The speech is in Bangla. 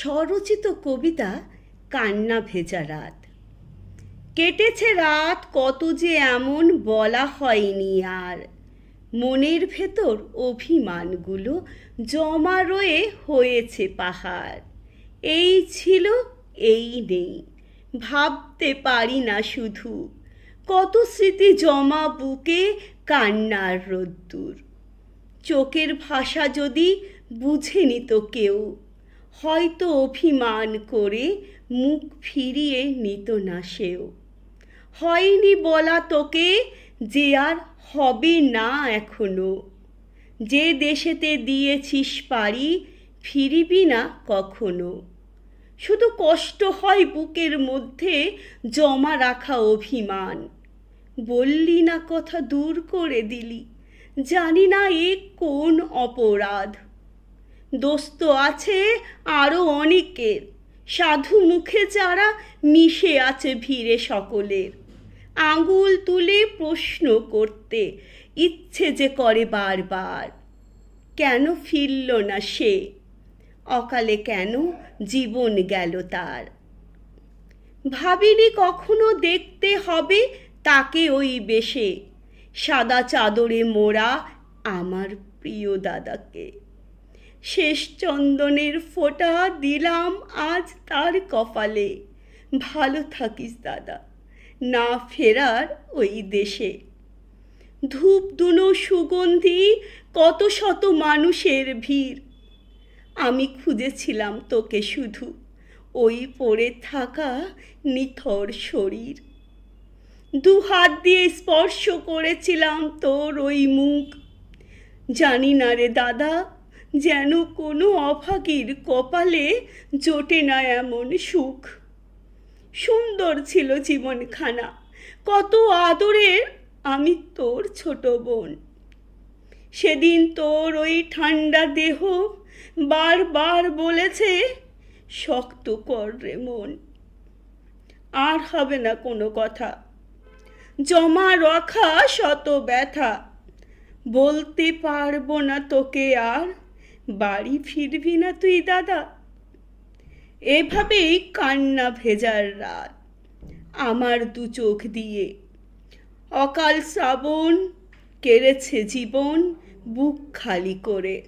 স্বরচিত কবিতা কান্না ভেজা রাত। কেটেছে রাত কত যে এমন বলা হয়নি আর। মনের ভেতর অভিমানগুলো জমা রয়ে হয়েছে পাহাড়। এই ছিল, এই নেই, ভাবতে পারি না শুধু। কত স্মৃতি জমা বুকে কান্নার রোদ্দুর। চোখের ভাষা যদি বুঝে নিত কেউ। হয়তো অভিমান করে মুখ ফিরিয়ে নিত না সেও। হয়নি বলা তোকে যে আর হবে না এখনও। যে দেশেতে দিয়েছিস পারি ফিরিবি না কখনো। শুধু কষ্ট হয় বুকের মধ্যে জমা রাখা অভিমান। বললি না কথা দূর করে দিলি। জানি না এ কোন অপরাধ। দোস্ত আছে আরও অনেকের সাধু মুখে যারা মিশে আছে ভিড়ে সকলের। আঙুল তুলে প্রশ্ন করতে ইচ্ছে যে করে বারবার। কেন ফিরল না সে? অকালে কেন জীবন গেল তার? ভাবিনি কখনো দেখতে হবে তাকে ওই বেশে। সাদা চাদরে মোড়া আমার প্রিয় দাদাকে। শেষ চন্দনের ফোঁটা দিলাম আজ তার কপালে। ভালো থাকিস দাদা, না ফেরার ওই দেশে। ধূপ দুনো সুগন্ধি, কত শত মানুষের ভিড়। আমি খুঁজেছিলাম তোকে শুধু, ওই পড়ে থাকা নিথর শরীর। দু হাত দিয়ে স্পর্শ করেছিলাম তোর ওই মুখ। জানি না রে দাদা যেন কোনো অভাগীর কপালে জোটে না এমন সুখ। সুন্দর ছিল জীবনখানা, কত আদরের আমি তোর ছোট বোন। সেদিন তোর ওই ঠান্ডা দেহ বারবার বলেছে, শক্ত কর রে মন। আর হবে না কোনো কথা। জমা রাখা শত ব্যথা। বলতে পারব না তোকে আর বাড়ি ফিরবি না তুই, দাদা। এভাবেই কান্না ভেজার রাত আমার দু চোখ দিয়ে। অকাল শ্রাবণ কেড়েছে জীবন বুক খালি করে।